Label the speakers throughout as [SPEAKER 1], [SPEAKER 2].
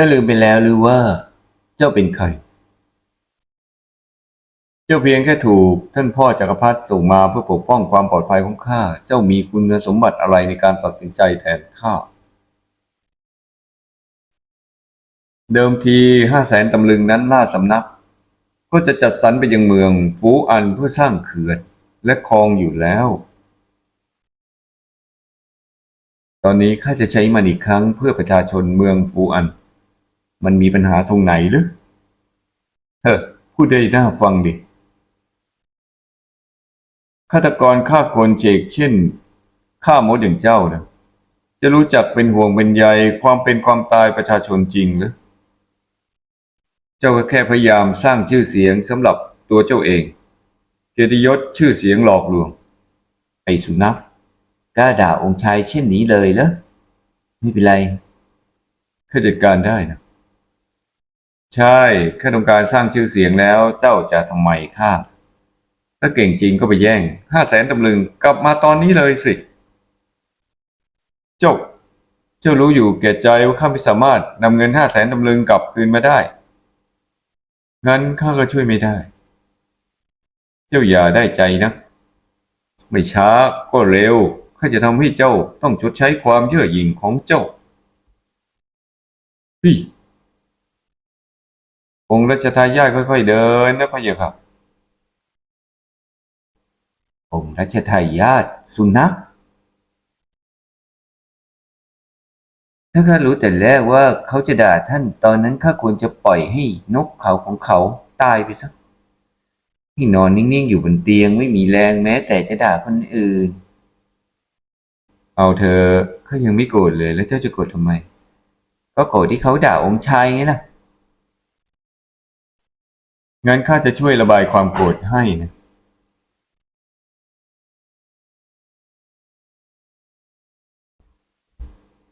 [SPEAKER 1] จ้าลืมไปแล้วหรือว่า เจ้าเป็นใคร เจ้าเพียงแค่ถูก ท่านพ่อจักรพรรดิส่งมาเพื่อปกป้องความปลอดภัยของข้า เจ้ามีคุณสมบัติอะไรในการตัดสินใจแทนข้า เดิมทีห้าแสนตำลึงนั้นหน้าสำนัก ก็จะจัดสรรไปยังเมืองฟูอันเพื่อสร้างเขื่อนและคลองอยู่แล้ว ตอนนี้ข้าจะใช้มันอีกครั้งเพื่อประชาชนเมืองฟูอัน มันมีปัญหาตรงไหนหรือ เฮ้อพูดได้น่าฟังดิ ฆาตกรฆ่าคนเจกเช่นฆ่ามดอย่างเจ้านะจะรู้จักเป็นห่วงเป็นใยความเป็นความตายประชาชนจริงหรือ เจ้าก็แค่พยายามสร้างชื่อเสียงสำหรับตัวเจ้าเอง เกียรติยศชื่อเสียงหลอกลวง ไอ้สุนัขกล้าด่าองค์ชายเช่นนี้เลยเหรอไม่เป็นไรข้าจัดการได้นะ ใช่ข้าต้องการสร้างชื่อเสียงแล้วเจ้าจะทำไมข้าถ้าเก่งจริงก็ไปแย่งห้าแสนตำลึงกลับมาตอนนี้เลยสิจ้าเจ้ารู้อยู่แก่ใจว่าข้าไม่สามารถนำเงินห้าแสนตำลึงกลับคืนมาได้ งั้นข้าก็ช่วยไม่ได้ เจ้าอย่าได้ใจนะ ไม่ช้าก็เร็วข้าจะทำให้เจ้าต้องชดใช้ความเย่อหยิ่งของเจ้าพี่ องค์รัชทายาทค่อย ๆ เดินนะพะเยะครับ องค์รัชทายาทสุนัขถ้าข้ารู้แต่แรกว่าเขาจะด่าท่านตอนนั้นข้าควรจะปล่อยให้นกเขาของเขาตายไปสักให้นอนนิ่งๆอยู่บนเตียงไม่มีแรงแม้แต่จะด่าคนอื่น เอาเธอเขายังไม่โกรธเลยแล้วเจ้าจะโกรธทำไม ก็โกรธที่เขาด่าองค์ชายไงล่ะ งั้นข้าจะช่วยระบายความโกรธให้นะ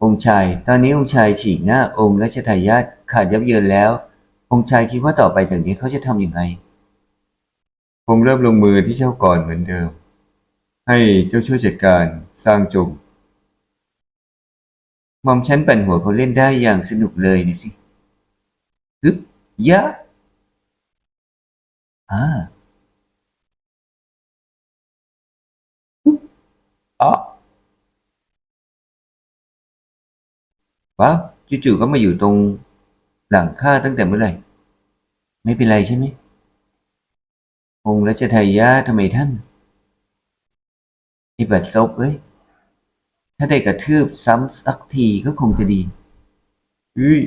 [SPEAKER 1] องค์ชาย ตอนนี้องค์ชายฉีกหน้าองค์รัชทายาทขาดยับเยินแล้ว องค์ชายคิดว่าต่อไปจากนี้เขาจะทำอย่างไรคงเริ่มลงมือที่เจ้าก่อนเหมือนเดิม ให้เจ้าช่วยจัดการสร้างจงมอมฉันปั่นหัวเขาเล่นได้อย่างสนุกเลยนี่สิฮึบยะ อ่าอ๋อว้าวจู่ๆก็มาอยู่ตรงหลังข้าตั้งแต่เมื่อไหร่ ไม่เป็นไรใช่ไหมองค์รัชทายาททำไมท่านไอ้บัดซบเอ้ย ถ้าได้กระทืบซ้ำสักทีก็คงจะดี อุ้ย